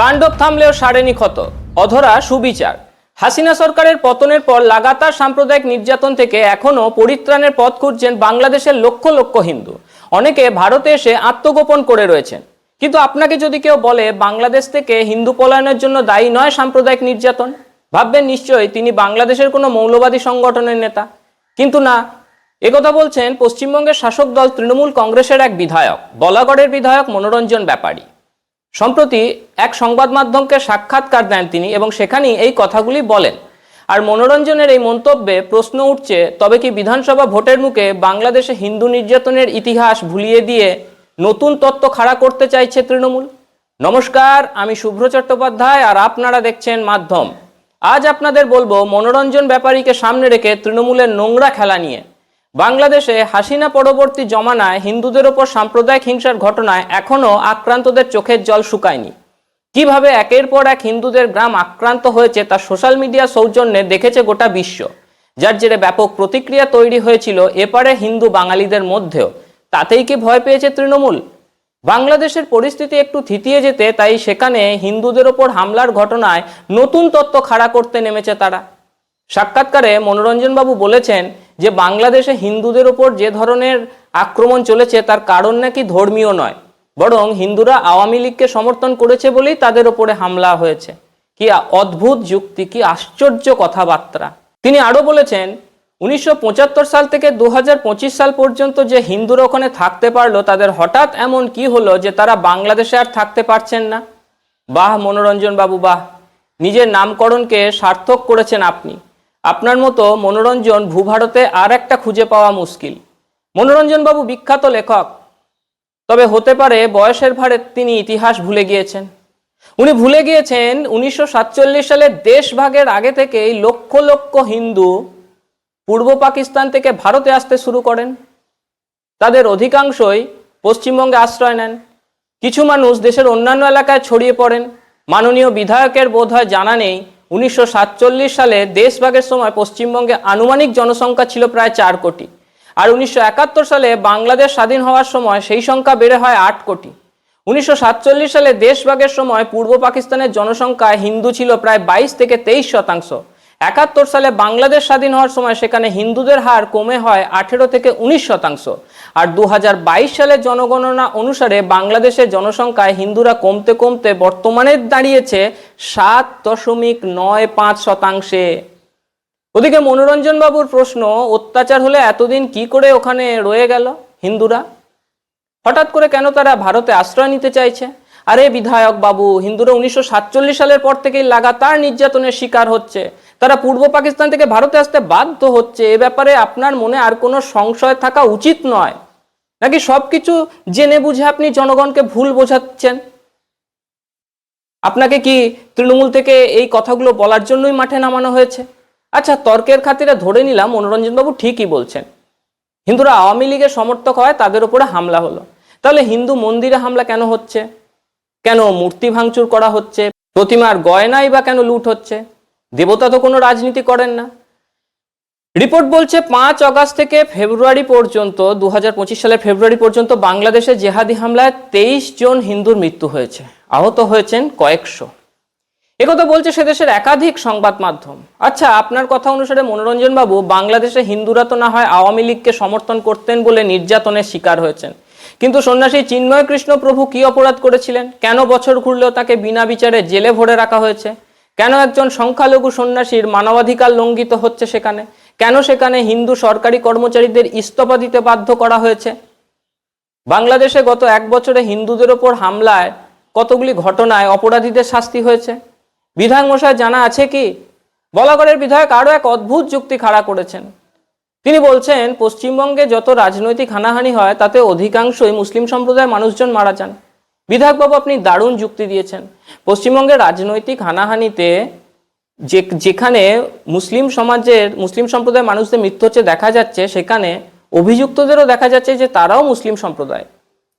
তাণ্ডব থামলেও সারেনি ক্ষত। অধরা সুবিচার। হাসিনা সরকারের পতনের পর লাগাতার সাম্প্রদায়িক নির্যাতন থেকে এখনও পরিত্রাণের পথ খুঁজছেন বাংলাদেশের লক্ষ লক্ষ হিন্দু। অনেকে ভারতে এসে আত্মগোপন করে রয়েছেন। কিন্তু আপনাকে যদি কেউ বলে বাংলাদেশ থেকে হিন্দু পলায়নের জন্য দায়ী নয় সাম্প্রদায়িক নির্যাতন, ভাববেন নিশ্চয়ই তিনি বাংলাদেশের কোনো মৌলবাদী সংগঠনের নেতা। কিন্তু না একথা বলছেন পশ্চিমবঙ্গের শাসক দল তৃণমূল কংগ্রেসের এক বিধায়ক, বলাগড়ের বিধায়ক মনোরঞ্জন ব্যাপারী। সম্প্রতি এক সংবাদ মাধ্যমকে সাক্ষাৎকার দেন তিনি এবং সেখানেই এই কথাগুলি বলেন। আর মনোরঞ্জনের এই মন্তব্যে প্রশ্ন উঠছে, তবে কি বিধানসভা ভোটের মুখে বাংলাদেশে হিন্দু নির্যাতনের ইতিহাস ভুলিয়ে দিয়ে নতুন তত্ত্ব খাড়া করতে চাইছে তৃণমূল? নমস্কার, আমি শুভ্র চট্টোপাধ্যায় আর আপনারা দেখছেন মাধ্যম। আজ আপনাদের বলব, মনোরঞ্জন ব্যাপারীকে সামনে রেখে তৃণমূলের নোংরা খেলা নিয়ে। বাংলাদেশে হাসিনা পরবর্তী জমানায় হিন্দুদের ওপর সাম্প্রদায়িক হিংসার ঘটনায় এখনও আক্রান্তদের চোখের জল শুকায়নি। কীভাবে একের পর এক হিন্দুদের গ্রাম আক্রান্ত হয়েছে তা সোশ্যাল মিডিয়া সৌজন্যে দেখেছে গোটা বিশ্ব। যার জেরে ব্যাপক প্রতিক্রিয়া তৈরি হয়েছিল এপারে হিন্দু বাঙালিদের মধ্যেও। তাতেই কি ভয় পেয়েছে তৃণমূল? বাংলাদেশের পরিস্থিতি একটু থিতিয়ে যেতে তাই সেখানে হিন্দুদের ওপর হামলার ঘটনায় নতুন তত্ত্ব খাড়া করতে নেমেছে তারা। সাক্ষাৎকারে মনোরঞ্জনবাবু বলেছেন যে বাংলাদেশে হিন্দুদের ওপর যে ধরনের আক্রমণ চলেছে, তার কারণ নাকি ধর্মীয় নয়। বরং হিন্দুরা আওয়ামী লীগকে সমর্থন করেছে বলেই তাদের ওপরে হামলা হয়েছে। কি অদ্ভুত যুক্তি, কি আশ্চর্য কথাবার্তা। তিনি আরও বলেছেন, উনিশশো পঁচাত্তর সাল থেকে দু হাজার পঁচিশ সাল পর্যন্ত যে হিন্দুরা ওখানে থাকতে পারল, তাদের হঠাৎ এমন কি হলো যে তারা বাংলাদেশে আর থাকতে পারছেন না? বাহ, মনোরঞ্জন বাবু, বাহ। নিজের নামকরণকে সার্থক করেছেন আপনি। আপনার মতো মনোরঞ্জন ভূভারতে আর একটা খুঁজে পাওয়া মুশকিল। মনোরঞ্জন বাবু বিখ্যাত লেখক। তবে হতে পারে বয়সের ভারে তিনি ইতিহাস ভুলে গিয়েছেন। উনি ভুলে গিয়েছেন উনিশশো সাতচল্লিশ সালে দেশভাগের আগে থেকেই লক্ষ লক্ষ হিন্দু পূর্ব পাকিস্তান থেকে ভারতে আসতে শুরু করেন। তাদের অধিকাংশই পশ্চিমবঙ্গে আশ্রয় নেন। কিছু মানুষ দেশের অন্যান্য এলাকায় ছড়িয়ে পড়েন। মাননীয় বিধায়কের বোধ হয় জানা নেই উনিশশো সাতচল্লিশ সালে দেশভাগের সময় পশ্চিমবঙ্গে আনুমানিক জনসংখ্যা ছিল প্রায় চার কোটি। আর উনিশশো একাত্তর সালে বাংলাদেশ স্বাধীন হওয়ার সময় সেই সংখ্যা বেড়ে হয় আট কোটি। উনিশশো সাতচল্লিশ সালে দেশভাগের সময় পূর্ব পাকিস্তানের জনসংখ্যা হিন্দু ছিল প্রায় বাইশ থেকে তেইশ শতাংশ। একাত্তর সালে বাংলাদেশ স্বাধীন হওয়ার সময় সেখানে হিন্দুদের হার কমে হয় আঠেরো থেকে উনিশ শতাংশ। আর দু হাজার বাইশ সালের জনগণনা অনুসারে বাংলাদেশের জনসংখ্যায় হিন্দুরা কমতে কমতে বর্তমানে দাঁড়িয়েছে সাত দশমিক নয় পাঁচ শতাংশে। ওদিকে মনোরঞ্জন বাবুর প্রশ্ন, অত্যাচার হলে এতদিন কি করে ওখানে রয়ে গেল হিন্দুরা? হঠাৎ করে কেন তারা ভারতে আশ্রয় নিতে চাইছে? আরে বিধায়ক বাবু, হিন্দুরা উনিশশো সাতচল্লিশ সালের পর থেকেই লাগাতার নির্যাতনের শিকার হচ্ছে। তারা পূর্ব পাকিস্তান থেকে ভারতে আসতে বাধ্য হচ্ছে। এ ব্যাপারে আপনার মনে আর কোনো সংশয় থাকা উচিত নয়। নাকি সবকিছু জেনে বুঝে আপনি জনগণকে ভুল বোঝাচ্ছেন? আপনাকে কি তৃণমূল থেকে এই কথাগুলো বলার জন্যই মাঠে নামানো হয়েছে? আচ্ছা তর্কের খাতিরে ধরে নিলাম, মনোরঞ্জনবাবু ঠিকই বলছেন। হিন্দুরা আওয়ামী লীগের সমর্থক হয়, তাদের উপরে হামলা হলো। তাহলে হিন্দু মন্দিরে হামলা কেন হচ্ছে? কেন মূর্তি ভাঙচুর করা হচ্ছে? প্রতিমার গয়নাই বা কেন লুট হচ্ছে? দেবতা তো কোনো রাজনীতি করেন না। রিপোর্ট বলছে পাঁচ অগাস্ট থেকে ফেব্রুয়ারি পর্যন্ত দু হাজার পঁচিশ সালের ফেব্রুয়ারি পর্যন্ত বাংলাদেশে জেহাদি হামলায় তেইশ জন হিন্দুর মৃত্যু হয়েছে, আহত হয়েছেন কয়েকশো। একথা বলছে সে দেশের একাধিক সংবাদ মাধ্যম। আচ্ছা আপনার কথা অনুসারে মনোরঞ্জন বাবু, বাংলাদেশে হিন্দুরা তো না হয় আওয়ামী লীগকে সমর্থন করতেন বলে নির্যাতনের শিকার হয়েছেন। কিন্তু সন্ন্যাসী চিন্ময় কৃষ্ণ প্রভু কি অপরাধ করেছিলেন? কেন বছর ঘুরলেও তাকে বিনা বিচারে জেলে ভরে রাখা হয়েছে? কেন একজন সংখ্যালঘু সন্ন্যাসীর মানবাধিকার লঙ্ঘিত হচ্ছে সেখানে? কেন সেখানে হিন্দু সরকারি কর্মচারীদের ইস্তফা দিতে বাধ্য করা হয়েছে? বাংলাদেশে গত এক বছরে হিন্দুদের ওপর হামলায় কতগুলি ঘটনায় অপরাধীদের শাস্তি হয়েছে? বিধায়ক মশাই, জানা আছে কি? বলাগড়ের বিধায়ক আরও এক অদ্ভুত যুক্তি খাড়া করেছেন। তিনি বলছেন, পশ্চিমবঙ্গে যত রাজনৈতিক হানাহানি হয়, তাতে অধিকাংশই মুসলিম সম্প্রদায়ের মানুষজন মারা যান। বিধায়কবাবু, আপনি দারুণ যুক্তি দিয়েছেন। পশ্চিমবঙ্গের রাজনৈতিক হানাহানিতে যে, যেখানে মুসলিম সমাজের, মুসলিম সম্প্রদায়ের মানুষদের মৃত্যু হচ্ছে দেখা যাচ্ছে, সেখানে অভিযুক্তদেরও দেখা যাচ্ছে যে তারাও মুসলিম সম্প্রদায়।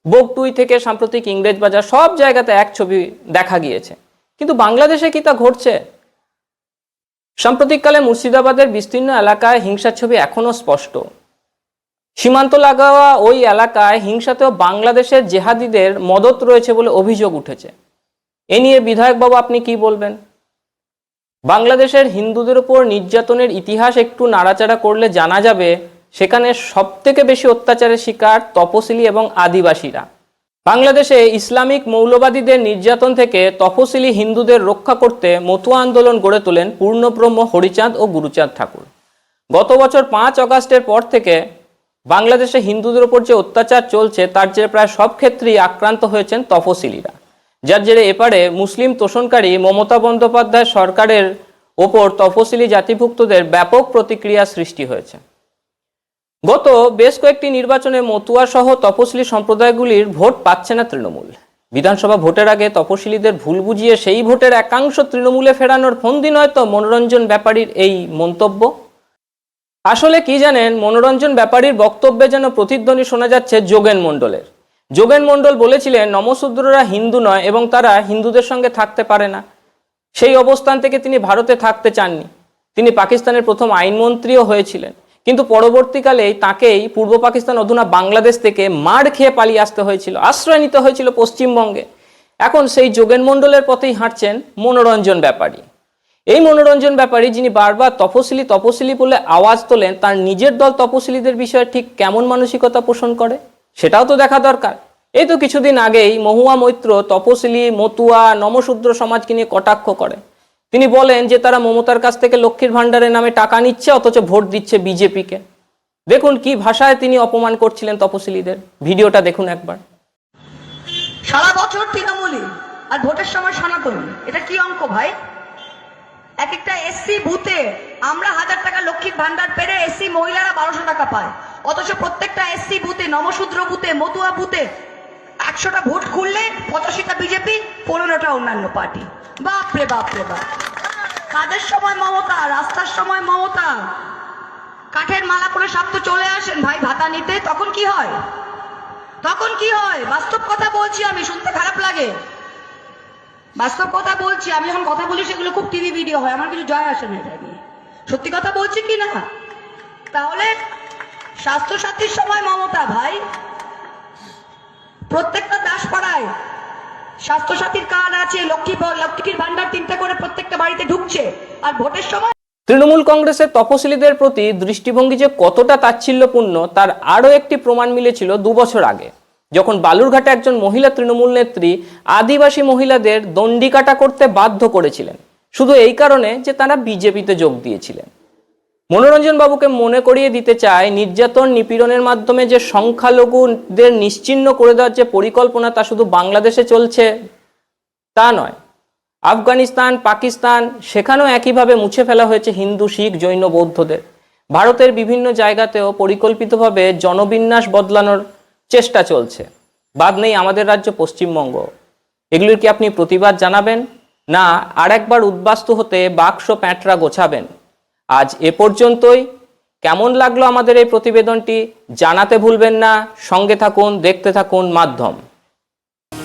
বকটুই থেকে সাম্প্রতিক ইংরেজ বাজার সব জায়গাতে এক ছবি দেখা গিয়েছে। কিন্তু বাংলাদেশে কি তা ঘটছে? সাম্প্রতিককালে মুর্শিদাবাদের বিস্তীর্ণ এলাকায় হিংসার ছবি এখনও স্পষ্ট। সীমান্ত লাগাওয়া ওই এলাকায় হিংসাতেও বাংলাদেশের জেহাদিদের মদত রয়েছে বলে অভিযোগ উঠেছে। এ নিয়ে বিধায়ক বাবু, আপনি কি বলবেন? বাংলাদেশের হিন্দুদের উপর নির্যাতনের ইতিহাস একটু নাড়াচাড়া করলে জানা যাবে, সেখানে সবথেকে বেশি অত্যাচারের শিকার তপশিলি এবং আদিবাসীরা। বাংলাদেশে ইসলামিক মৌলবাদীদের নির্যাতন থেকে তফসিলি হিন্দুদের রক্ষা করতে মতুয়া আন্দোলন গড়ে তোলেন পূর্ণব্রহ্ম হরিচাঁদ ও গুরুচাঁদ ঠাকুর। গত বছর পাঁচ অগাস্টের পর থেকে বাংলাদেশে হিন্দুদের ওপর যে অত্যাচার চলছে, তার জেরে প্রায় সব ক্ষেত্রেই আক্রান্ত হয়েছেন তফসিলিরা। যার জেরে এপারে মুসলিম তোষণকারী মমতা বন্দ্যোপাধ্যায় সরকারের ওপর তফসিলি জাতিভুক্তদের ব্যাপক প্রতিক্রিয়া সৃষ্টি হয়েছে। গত বেশ কয়েকটি নির্বাচনে মতুয়া সহ তপশিলি সম্প্রদায়গুলির ভোট পাচ্ছে না তৃণমূল। বিধানসভা ভোটের আগে তপশিলীদের ভুল বুঝিয়ে সেই ভোটের একাংশ তৃণমূলে ফেরানোর ফন্দি নয় তো মনোরঞ্জন ব্যাপারীর এই মন্তব্য। আসলে কি জানেন, মনোরঞ্জন ব্যাপারীর বক্তব্যে যেন প্রতিধ্বনি শোনা যাচ্ছে যোগেন মণ্ডলের। যোগেন মণ্ডল বলেছিলেন, নমশূদ্ররা হিন্দু নয় এবং তারা হিন্দুদের সঙ্গে থাকতে পারে না। সেই অবস্থান থেকে তিনি ভারতে থাকতে চাননি। তিনি পাকিস্তানের প্রথম আইনমন্ত্রীও হয়েছিলেন। কিন্তু পরবর্তীকালেই তাকেই পূর্ব পাকিস্তান অধুনা বাংলাদেশ থেকে মার খেয়ে পালিয়ে আসতে হয়েছিল, আশ্রয় নিতে হয়েছিল পশ্চিমবঙ্গে। এখন সেই যোগেন মণ্ডলের পথেই হাঁটছেন মনোরঞ্জন ব্যাপারী। এই মনোরঞ্জন ব্যাপারী যিনি বারবার তপশিলি তপশিলি বলে আওয়াজ তোলেন, তার নিজের দল তপশিলীদের বিষয়ে ঠিক কেমন মানসিকতা পোষণ করে? সেটাও তো দেখা দরকার। এই তো কিছুদিন আগেই মহুয়া মৈত্র তপশিলি, মতুয়া, নমশূদ্র সমাজকে নিয়ে কটাক্ষ করে। তিনি বলেন যে তারা মমতার কাছ থেকে লক্ষ্মীর ভাণ্ডারের নামে টাকা নিচ্ছে, অথচ ভোট দিচ্ছে বিজেপিকে। দেখুন কি ভাষায় তিনি অপমান করছিলেন তপশিলীদের। ভিডিওটা দেখুন একবার। সারা বছর তৃণমূলী আর ভোটের সময় সনাতনী। এটা কি অঙ্ক ভাই? এক একটা এসসি বুথে আমরা হাজার টাকা লক্ষ্মীর ভান্ডার পেরে এসসি মহিলারা বারোশো টাকা পায়। অথচ প্রত্যেকটা এসসি বুথে নমশূদ্র বুথে মতুয়া বুথে একশোটা ভোট খুললে পঁচাশিটা বিজেপি পনেরোটা অন্যান্য পার্টি। বাপরে বাপরে বাপ কাদের সময় মমতা? রাস্তার সময় মমতা। কাঠের মালা করে সব তো চলে আসেন। ভাই, ভাতা নিতে তখন কি হয়? তখন কি হয়? বাস্তব কথা বলছি আমি, শুনতে খারাপ লাগে। বাস্তব কথা বলছি, আমি যখন কথা বলি সেগুলো খুব টিভি ভিডিও হয়, আমার কিছু জয় আসে না এটা নিয়ে। সত্যি কথা বলছি কি না? তাহলে স্বাস্থ্যসাথীর সময় মমতা ভাই, প্রত্যেকটা দাস দাসপাড়ায় স্বাস্থ্যসাথীর কার্ড আছে, লক্ষ্মী লক্ষ্মীর ভান্ডার তিনটে করে প্রত্যেকটা বাড়িতে ঢুকছে, আর ভোটের সময় তৃণমূল কংগ্রেসের তপশিলীদের প্রতি দৃষ্টিভঙ্গি যে কতটা তাচ্ছিল্যপূর্ণ, তার আরও একটি প্রমাণ মিলেছিল দু বছর আগে। যখন বালুরঘাটে একজন মহিলা তৃণমূল নেত্রী আদিবাসী মহিলাদের দণ্ডিকাটা করতে বাধ্য করেছিলেন। শুধু এই কারণে যে তারা বিজেপিতে যোগ দিয়েছিলেন। মনোরঞ্জন বাবুকে মনে করিয়ে দিতে চায়, নির্যাতন নিপীড়নের মাধ্যমে যে সংখ্যালঘুদের নিশ্চিহ্ন করে দেওয়ার যে পরিকল্পনা তা শুধু বাংলাদেশে চলছে, তা নয়। আফগানিস্তান, পাকিস্তান, সেখানেও একইভাবে মুছে ফেলা হয়েছে হিন্দু, শিখ, জৈন, বৌদ্ধদের। ভারতের বিভিন্ন জায়গাতেও পরিকল্পিতভাবে জনবিন্যাস বদলানোর চেষ্টা চলছে। বাদ নেই আমাদের রাজ্য পশ্চিমবঙ্গ। এগুলির কি আপনি প্রতিবাদ জানাবেন? না আর একবার উদ্বাস্তু হতে বাক্স প্যাঁটরা গোছাবেন। আজ এ পর্যন্তই। কেমন লাগল আমাদের এই প্রতিবেদনটি জানাতে ভুলবেন না। সঙ্গে থাকুন, দেখতে থাকুন মাধ্যম।